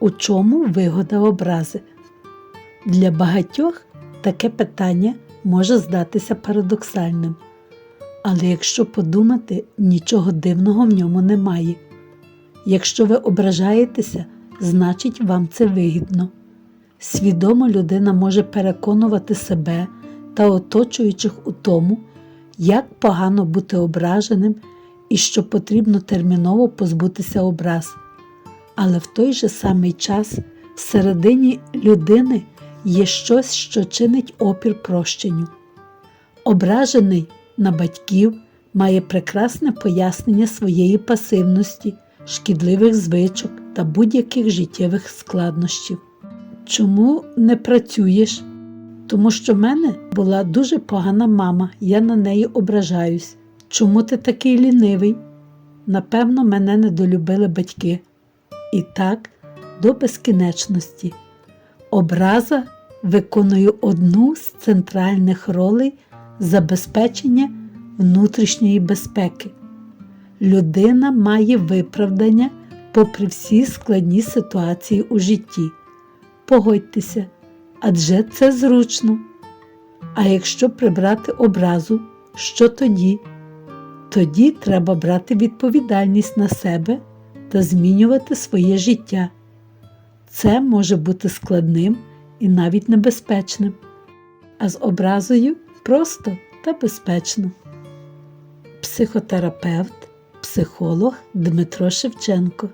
У чому вигода образи? Для багатьох таке питання може здатися парадоксальним. Але якщо подумати, нічого дивного в ньому немає. Якщо ви ображаєтеся, значить вам це вигідно. Свідомо людина може переконувати себе та оточуючих у тому, як погано бути ображеним і що потрібно терміново позбутися образ. Але в той же самий час всередині людини є щось, що чинить опір прощенню. Ображений на батьків має прекрасне пояснення своєї пасивності, шкідливих звичок та будь-яких життєвих складнощів. Чому не працюєш? Тому що в мене була дуже погана мама, я на неї ображаюсь. Чому ти такий лінивий? Напевно, мене недолюбили батьки. І так, до безкінечності. Образа виконує одну з центральних ролей забезпечення внутрішньої безпеки. Людина має виправдання попри всі складні ситуації у житті. Погодьтеся, адже це зручно. А якщо прибрати образу, що тоді? Тоді треба брати відповідальність на себе та змінювати своє життя. Це може бути складним і навіть небезпечним, а з образою просто та безпечно. Психотерапевт, психолог Дмитро Шевченко